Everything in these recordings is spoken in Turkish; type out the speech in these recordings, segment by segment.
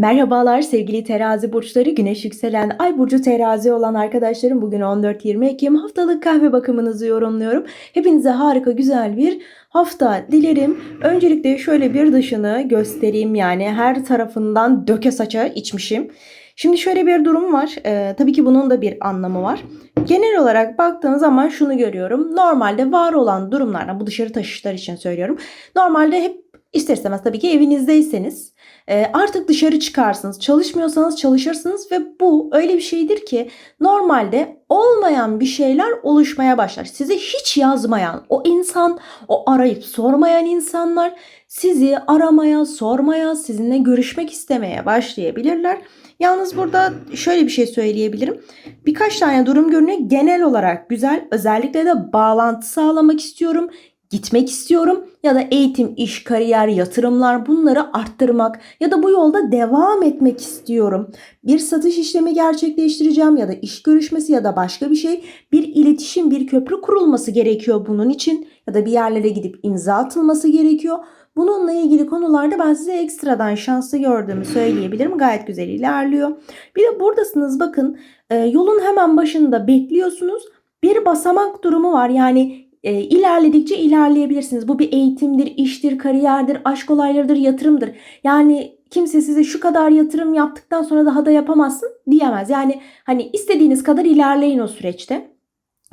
Merhabalar sevgili terazi burçları, güneş yükselen ay burcu terazi olan arkadaşlarım. Bugün 14-20 Ekim haftalık kahve bakımınızı yorumluyorum. Hepinize harika güzel bir hafta dilerim. Öncelikle şöyle bir dışını göstereyim yani her tarafından döke saça içmişim. Şimdi şöyle bir durum var. Ee, tabii ki bunun da bir anlamı var. Genel olarak baktığınız zaman şunu görüyorum. Normalde var olan durumlardan bu dışarı taşışlar için söylüyorum. Normalde hep ister istemez tabii ki evinizdeyseniz e, artık dışarı çıkarsınız. Çalışmıyorsanız çalışırsınız ve bu öyle bir şeydir ki normalde olmayan bir şeyler oluşmaya başlar. Size hiç yazmayan o insan, o arayıp sormayan insanlar sizi aramaya, sormaya, sizinle görüşmek istemeye başlayabilirler. Yalnız burada şöyle bir şey söyleyebilirim. Birkaç tane durum görünüyor. Genel olarak güzel. Özellikle de bağlantı sağlamak istiyorum gitmek istiyorum ya da eğitim, iş, kariyer, yatırımlar bunları arttırmak ya da bu yolda devam etmek istiyorum. Bir satış işlemi gerçekleştireceğim ya da iş görüşmesi ya da başka bir şey. Bir iletişim, bir köprü kurulması gerekiyor bunun için ya da bir yerlere gidip imza atılması gerekiyor. Bununla ilgili konularda ben size ekstradan şanslı gördüğümü söyleyebilirim. Gayet güzel ilerliyor. Bir de buradasınız bakın yolun hemen başında bekliyorsunuz. Bir basamak durumu var. Yani e, ilerledikçe ilerleyebilirsiniz. Bu bir eğitimdir, iştir, kariyerdir, aşk olaylarıdır, yatırımdır. Yani kimse size şu kadar yatırım yaptıktan sonra daha da yapamazsın diyemez. Yani hani istediğiniz kadar ilerleyin o süreçte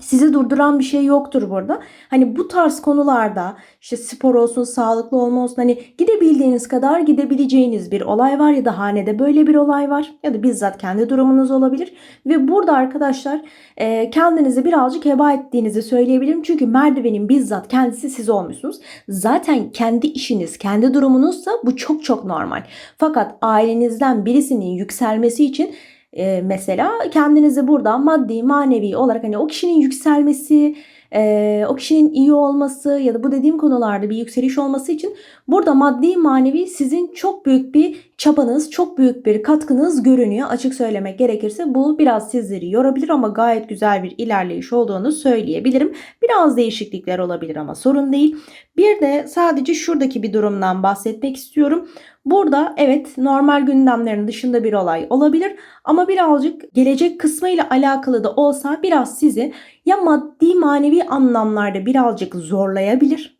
sizi durduran bir şey yoktur burada. Hani bu tarz konularda işte spor olsun, sağlıklı olma olsun hani gidebildiğiniz kadar gidebileceğiniz bir olay var ya da hanede böyle bir olay var ya da bizzat kendi durumunuz olabilir. Ve burada arkadaşlar e, kendinizi birazcık heba ettiğinizi söyleyebilirim. Çünkü merdivenin bizzat kendisi siz olmuşsunuz. Zaten kendi işiniz, kendi durumunuzsa bu çok çok normal. Fakat ailenizden birisinin yükselmesi için e, mesela kendinizi burada maddi manevi olarak hani o kişinin yükselmesi e, o kişinin iyi olması ya da bu dediğim konularda bir yükseliş olması için burada maddi manevi sizin çok büyük bir çabanız, çok büyük bir katkınız görünüyor. Açık söylemek gerekirse bu biraz sizleri yorabilir ama gayet güzel bir ilerleyiş olduğunu söyleyebilirim. Biraz değişiklikler olabilir ama sorun değil. Bir de sadece şuradaki bir durumdan bahsetmek istiyorum. Burada evet normal gündemlerin dışında bir olay olabilir ama birazcık gelecek kısmıyla alakalı da olsa biraz sizi ya maddi manevi anlamlarda birazcık zorlayabilir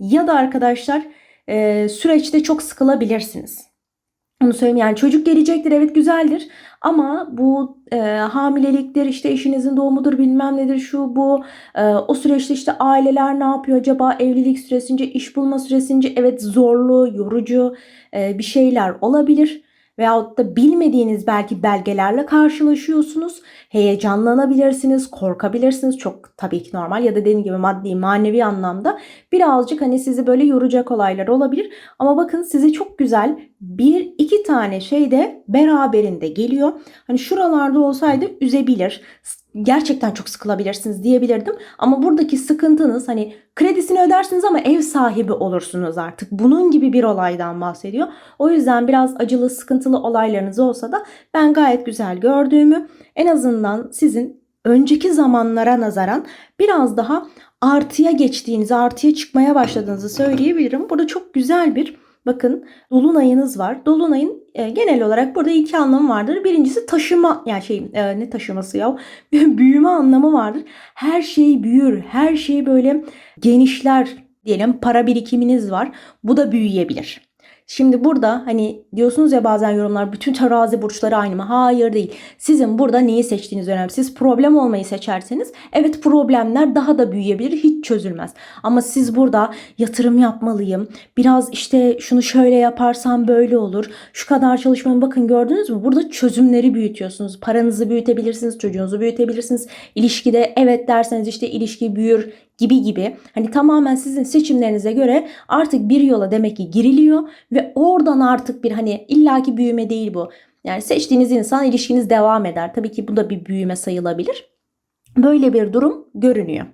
ya da arkadaşlar süreçte çok sıkılabilirsiniz. Onu söyleyeyim yani çocuk gelecektir evet güzeldir ama bu e, hamileliktir işte eşinizin doğumudur bilmem nedir şu bu e, o süreçte işte aileler ne yapıyor acaba evlilik süresince iş bulma süresince evet zorlu yorucu e, bir şeyler olabilir veyahut da bilmediğiniz belki belgelerle karşılaşıyorsunuz. Heyecanlanabilirsiniz, korkabilirsiniz. Çok tabii ki normal ya da dediğim gibi maddi, manevi anlamda birazcık hani sizi böyle yoracak olaylar olabilir. Ama bakın size çok güzel bir iki tane şey de beraberinde geliyor. Hani şuralarda olsaydı üzebilir gerçekten çok sıkılabilirsiniz diyebilirdim. Ama buradaki sıkıntınız hani kredisini ödersiniz ama ev sahibi olursunuz artık. Bunun gibi bir olaydan bahsediyor. O yüzden biraz acılı, sıkıntılı olaylarınız olsa da ben gayet güzel gördüğümü en azından sizin önceki zamanlara nazaran biraz daha artıya geçtiğinizi, artıya çıkmaya başladığınızı söyleyebilirim. Burada çok güzel bir Bakın dolunayınız var. Dolunayın e, genel olarak burada iki anlamı vardır. Birincisi taşıma yani şey e, ne taşıması ya büyüme anlamı vardır. Her şey büyür. Her şey böyle genişler diyelim para birikiminiz var. Bu da büyüyebilir. Şimdi burada hani diyorsunuz ya bazen yorumlar bütün terazi burçları aynı mı? Hayır değil. Sizin burada neyi seçtiğiniz önemli. Siz problem olmayı seçerseniz evet problemler daha da büyüyebilir hiç çözülmez. Ama siz burada yatırım yapmalıyım. Biraz işte şunu şöyle yaparsam böyle olur. Şu kadar çalışmam bakın gördünüz mü? Burada çözümleri büyütüyorsunuz. Paranızı büyütebilirsiniz, çocuğunuzu büyütebilirsiniz. İlişkide evet derseniz işte ilişki büyür gibi gibi. Hani tamamen sizin seçimlerinize göre artık bir yola demek ki giriliyor ve oradan artık bir hani illaki büyüme değil bu. Yani seçtiğiniz insan ilişkiniz devam eder. Tabii ki bu da bir büyüme sayılabilir. Böyle bir durum görünüyor.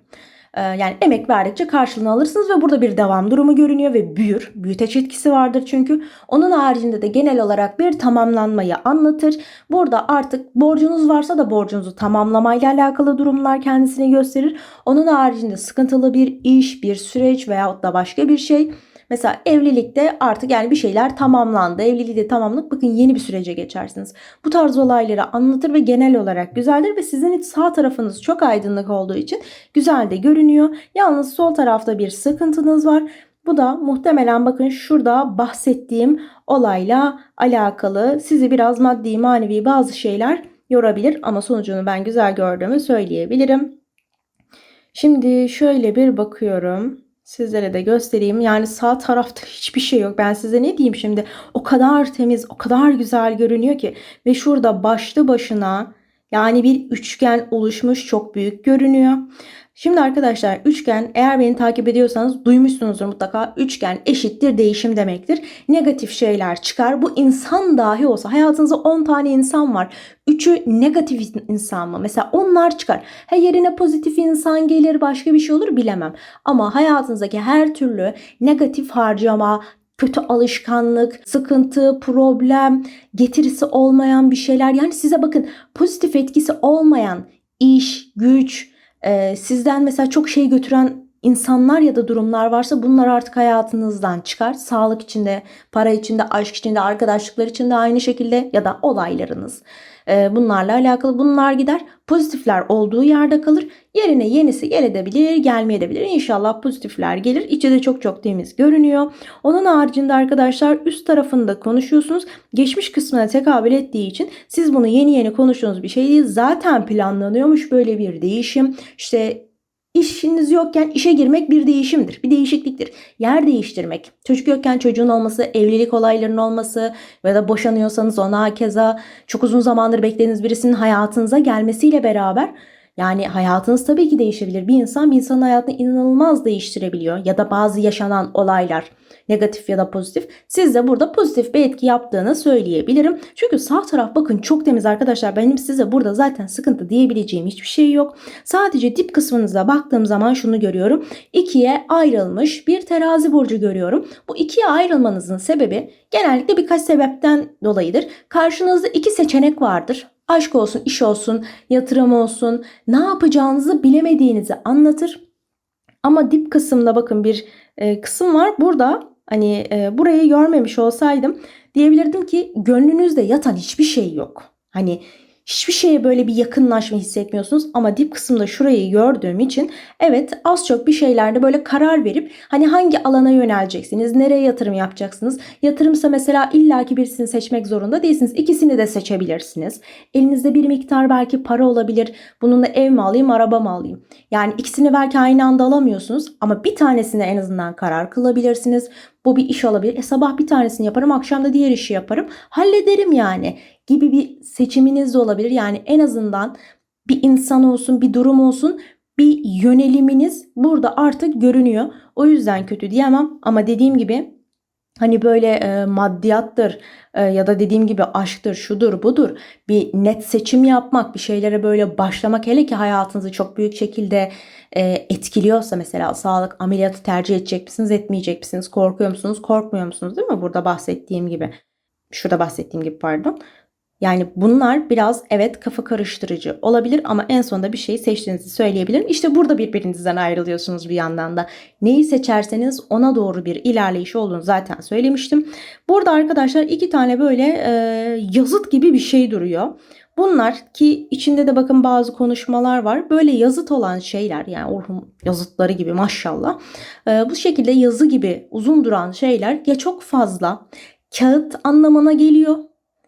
Ee, yani emek verdikçe karşılığını alırsınız ve burada bir devam durumu görünüyor ve büyür. Büyüteç etkisi vardır çünkü. Onun haricinde de genel olarak bir tamamlanmayı anlatır. Burada artık borcunuz varsa da borcunuzu tamamlamayla alakalı durumlar kendisini gösterir. Onun haricinde sıkıntılı bir iş, bir süreç veyahut da başka bir şey Mesela evlilikte artık yani bir şeyler tamamlandı. Evliliği de tamamladık. Bakın yeni bir sürece geçersiniz. Bu tarz olayları anlatır ve genel olarak güzeldir ve sizin sağ tarafınız çok aydınlık olduğu için güzel de görünüyor. Yalnız sol tarafta bir sıkıntınız var. Bu da muhtemelen bakın şurada bahsettiğim olayla alakalı sizi biraz maddi manevi bazı şeyler yorabilir ama sonucunu ben güzel gördüğümü söyleyebilirim. Şimdi şöyle bir bakıyorum. Sizlere de göstereyim. Yani sağ tarafta hiçbir şey yok. Ben size ne diyeyim şimdi? O kadar temiz, o kadar güzel görünüyor ki. Ve şurada başlı başına yani bir üçgen oluşmuş çok büyük görünüyor. Şimdi arkadaşlar üçgen eğer beni takip ediyorsanız duymuşsunuzdur mutlaka. Üçgen eşittir değişim demektir. Negatif şeyler çıkar. Bu insan dahi olsa hayatınızda 10 tane insan var. Üçü negatif insan mı? Mesela onlar çıkar. Her yerine pozitif insan gelir başka bir şey olur bilemem. Ama hayatınızdaki her türlü negatif harcama, kötü alışkanlık, sıkıntı, problem, getirisi olmayan bir şeyler. Yani size bakın pozitif etkisi olmayan iş, güç, e, sizden mesela çok şey götüren insanlar ya da durumlar varsa bunlar artık hayatınızdan çıkar. Sağlık içinde, para içinde, aşk içinde, arkadaşlıklar içinde aynı şekilde ya da olaylarınız. E, bunlarla alakalı bunlar gider. Pozitifler olduğu yerde kalır. Yerine yenisi gelebilir, gelmeyebilir. İnşallah pozitifler gelir. İçi de çok çok temiz görünüyor. Onun haricinde arkadaşlar üst tarafında konuşuyorsunuz. Geçmiş kısmına tekabül ettiği için siz bunu yeni yeni konuştuğunuz bir şey değil. Zaten planlanıyormuş böyle bir değişim. İşte İşiniz yokken işe girmek bir değişimdir, bir değişikliktir. Yer değiştirmek, çocuk yokken çocuğun olması, evlilik olaylarının olması ya da boşanıyorsanız ona keza çok uzun zamandır beklediğiniz birisinin hayatınıza gelmesiyle beraber yani hayatınız tabii ki değişebilir. Bir insan bir insanın hayatını inanılmaz değiştirebiliyor ya da bazı yaşanan olaylar negatif ya da pozitif. Siz de burada pozitif bir etki yaptığını söyleyebilirim. Çünkü sağ taraf bakın çok temiz arkadaşlar. Benim size burada zaten sıkıntı diyebileceğim hiçbir şey yok. Sadece dip kısmınıza baktığım zaman şunu görüyorum. İkiye ayrılmış bir terazi burcu görüyorum. Bu ikiye ayrılmanızın sebebi genellikle birkaç sebepten dolayıdır. Karşınızda iki seçenek vardır aşk olsun, iş olsun, yatırım olsun ne yapacağınızı bilemediğinizi anlatır. Ama dip kısımda bakın bir e, kısım var. Burada hani e, burayı görmemiş olsaydım diyebilirdim ki gönlünüzde yatan hiçbir şey yok. Hani hiçbir şeye böyle bir yakınlaşma hissetmiyorsunuz ama dip kısımda şurayı gördüğüm için evet az çok bir şeylerde böyle karar verip hani hangi alana yöneleceksiniz, nereye yatırım yapacaksınız? Yatırımsa mesela illaki birisini seçmek zorunda değilsiniz. İkisini de seçebilirsiniz. Elinizde bir miktar belki para olabilir. Bununla ev mi alayım, araba mı alayım? Yani ikisini belki aynı anda alamıyorsunuz ama bir tanesine en azından karar kılabilirsiniz. Bu bir iş olabilir. E sabah bir tanesini yaparım, akşam da diğer işi yaparım. Hallederim yani gibi bir seçiminiz de olabilir. Yani en azından bir insan olsun, bir durum olsun bir yöneliminiz burada artık görünüyor. O yüzden kötü diyemem ama dediğim gibi hani böyle e, maddiyattır e, ya da dediğim gibi aşktır, şudur, budur. Bir net seçim yapmak, bir şeylere böyle başlamak hele ki hayatınızı çok büyük şekilde e, etkiliyorsa mesela sağlık ameliyatı tercih edecek misiniz, etmeyecek misiniz? Korkuyor musunuz, korkmuyor musunuz değil mi? Burada bahsettiğim gibi. Şurada bahsettiğim gibi pardon. Yani bunlar biraz evet kafa karıştırıcı olabilir ama en sonunda bir şeyi seçtiğinizi söyleyebilirim. İşte burada birbirinizden ayrılıyorsunuz bir yandan da. Neyi seçerseniz ona doğru bir ilerleyiş olduğunu zaten söylemiştim. Burada arkadaşlar iki tane böyle e, yazıt gibi bir şey duruyor. Bunlar ki içinde de bakın bazı konuşmalar var. Böyle yazıt olan şeyler yani Orhun yazıtları gibi maşallah. E, bu şekilde yazı gibi uzun duran şeyler ya çok fazla kağıt anlamına geliyor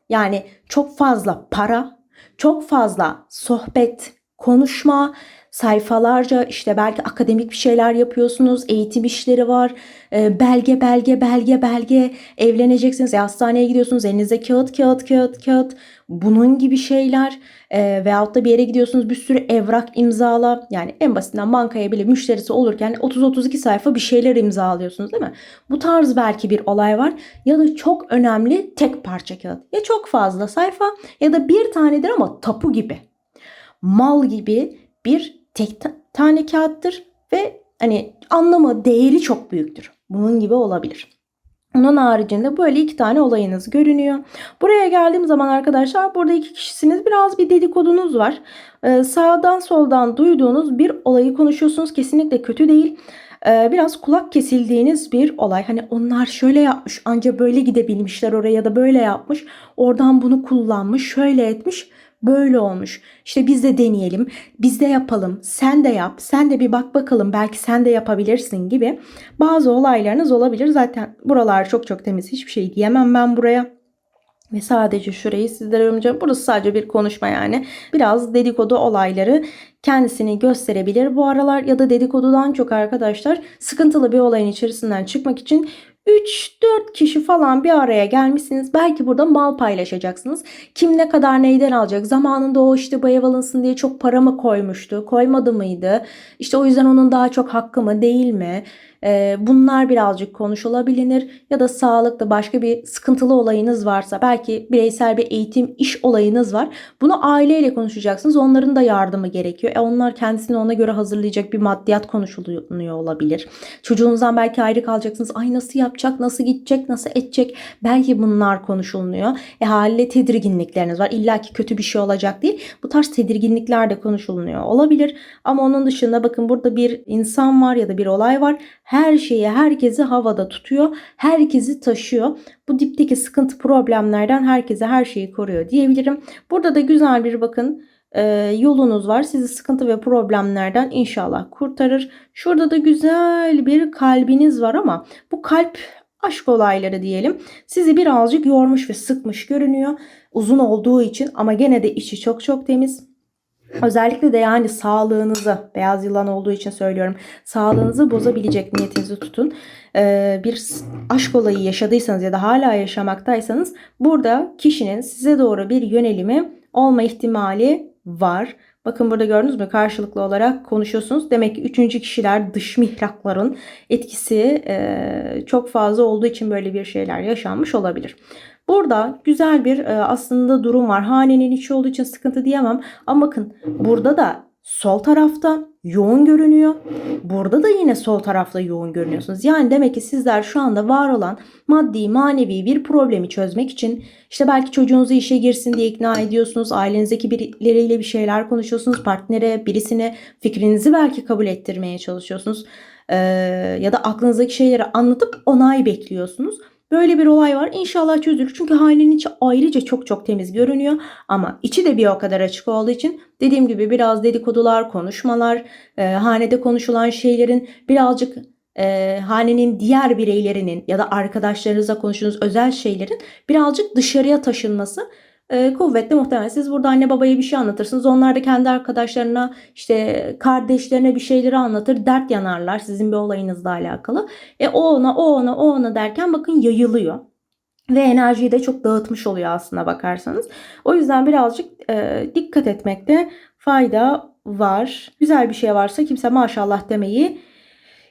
yani çok fazla para, çok fazla sohbet, konuşma, sayfalarca işte belki akademik bir şeyler yapıyorsunuz, eğitim işleri var, e, belge belge belge belge. Evleneceksiniz, ya hastaneye gidiyorsunuz, elinizde kağıt kağıt kağıt kağıt. Bunun gibi şeyler. E, veyahut da bir yere gidiyorsunuz bir sürü evrak imzala. Yani en basitinden bankaya bile müşterisi olurken 30-32 sayfa bir şeyler imzalıyorsunuz değil mi? Bu tarz belki bir olay var. Ya da çok önemli tek parça kağıt. Ya çok fazla sayfa ya da bir tanedir ama tapu gibi. Mal gibi bir tek tane kağıttır ve hani anlamı değeri çok büyüktür. Bunun gibi olabilir. Onun haricinde böyle iki tane olayınız görünüyor. Buraya geldiğim zaman arkadaşlar burada iki kişisiniz. Biraz bir dedikodunuz var. Ee, sağdan soldan duyduğunuz bir olayı konuşuyorsunuz. Kesinlikle kötü değil. Ee, biraz kulak kesildiğiniz bir olay. Hani onlar şöyle yapmış anca böyle gidebilmişler oraya ya da böyle yapmış. Oradan bunu kullanmış şöyle etmiş böyle olmuş. İşte biz de deneyelim, biz de yapalım, sen de yap, sen de bir bak bakalım belki sen de yapabilirsin gibi bazı olaylarınız olabilir. Zaten buralar çok çok temiz hiçbir şey diyemem ben buraya. Ve sadece şurayı sizlere yorumlayacağım. Burası sadece bir konuşma yani. Biraz dedikodu olayları kendisini gösterebilir bu aralar ya da dedikodudan çok arkadaşlar sıkıntılı bir olayın içerisinden çıkmak için 3-4 kişi falan bir araya gelmişsiniz. Belki burada mal paylaşacaksınız. Kim ne kadar neyden alacak? Zamanında o işte bu alınsın diye çok para mı koymuştu? Koymadı mıydı? İşte o yüzden onun daha çok hakkı mı değil mi? Ee, bunlar birazcık konuşulabilir ya da sağlıklı başka bir sıkıntılı olayınız varsa belki bireysel bir eğitim iş olayınız var. Bunu aileyle konuşacaksınız. Onların da yardımı gerekiyor. E onlar kendisini ona göre hazırlayacak bir maddiyat konuşuluyor olabilir. Çocuğunuzdan belki ayrı kalacaksınız. Ay nasıl yapacak, nasıl gidecek, nasıl edecek? Belki bunlar konuşuluyor. E haliyle tedirginlikleriniz var. İlla ki kötü bir şey olacak değil. Bu tarz tedirginlikler de konuşuluyor olabilir. Ama onun dışında bakın burada bir insan var ya da bir olay var her şeyi herkesi havada tutuyor. Herkesi taşıyor. Bu dipteki sıkıntı problemlerden herkese her şeyi koruyor diyebilirim. Burada da güzel bir bakın e, yolunuz var. Sizi sıkıntı ve problemlerden inşallah kurtarır. Şurada da güzel bir kalbiniz var ama bu kalp aşk olayları diyelim. Sizi birazcık yormuş ve sıkmış görünüyor. Uzun olduğu için ama gene de içi çok çok temiz. Özellikle de yani sağlığınızı, beyaz yılan olduğu için söylüyorum, sağlığınızı bozabilecek niyetinizi tutun. Ee, bir aşk olayı yaşadıysanız ya da hala yaşamaktaysanız burada kişinin size doğru bir yönelimi olma ihtimali var. Bakın burada gördünüz mü karşılıklı olarak konuşuyorsunuz. Demek ki üçüncü kişiler dış mihrakların etkisi e, çok fazla olduğu için böyle bir şeyler yaşanmış olabilir. Burada güzel bir e, aslında durum var. Hanenin içi olduğu için sıkıntı diyemem. Ama bakın burada da sol tarafta yoğun görünüyor. Burada da yine sol tarafta yoğun görünüyorsunuz. Yani demek ki sizler şu anda var olan maddi manevi bir problemi çözmek için işte belki çocuğunuzu işe girsin diye ikna ediyorsunuz. Ailenizdeki birileriyle bir şeyler konuşuyorsunuz. Partnere, birisine fikrinizi belki kabul ettirmeye çalışıyorsunuz. Ee, ya da aklınızdaki şeyleri anlatıp onay bekliyorsunuz. Böyle bir olay var. İnşallah çözülür. Çünkü hanenin içi ayrıca çok çok temiz görünüyor. Ama içi de bir o kadar açık olduğu için dediğim gibi biraz dedikodular, konuşmalar, e, hanede konuşulan şeylerin birazcık e, hanenin diğer bireylerinin ya da arkadaşlarınızla konuştuğunuz özel şeylerin birazcık dışarıya taşınması e, kuvvetli muhtemelen. Siz burada anne babaya bir şey anlatırsınız. Onlar da kendi arkadaşlarına işte kardeşlerine bir şeyleri anlatır. Dert yanarlar sizin bir olayınızla alakalı. E o ona o ona o ona derken bakın yayılıyor. Ve enerjiyi de çok dağıtmış oluyor aslında bakarsanız. O yüzden birazcık e, dikkat etmekte fayda var. Güzel bir şey varsa kimse maşallah demeyi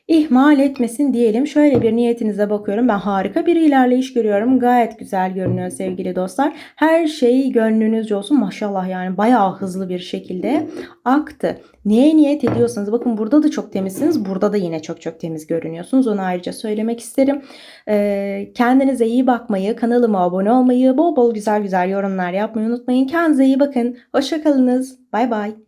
ihmal etmesin diyelim. Şöyle bir niyetinize bakıyorum. Ben harika bir ilerleyiş görüyorum. Gayet güzel görünüyor sevgili dostlar. Her şey gönlünüzce olsun. Maşallah yani bayağı hızlı bir şekilde aktı. Neye niyet ediyorsanız bakın burada da çok temizsiniz. Burada da yine çok çok temiz görünüyorsunuz. Onu ayrıca söylemek isterim. Ee, kendinize iyi bakmayı, kanalıma abone olmayı, bol bol güzel güzel yorumlar yapmayı unutmayın. Kendinize iyi bakın. Hoşçakalınız. Bay bay.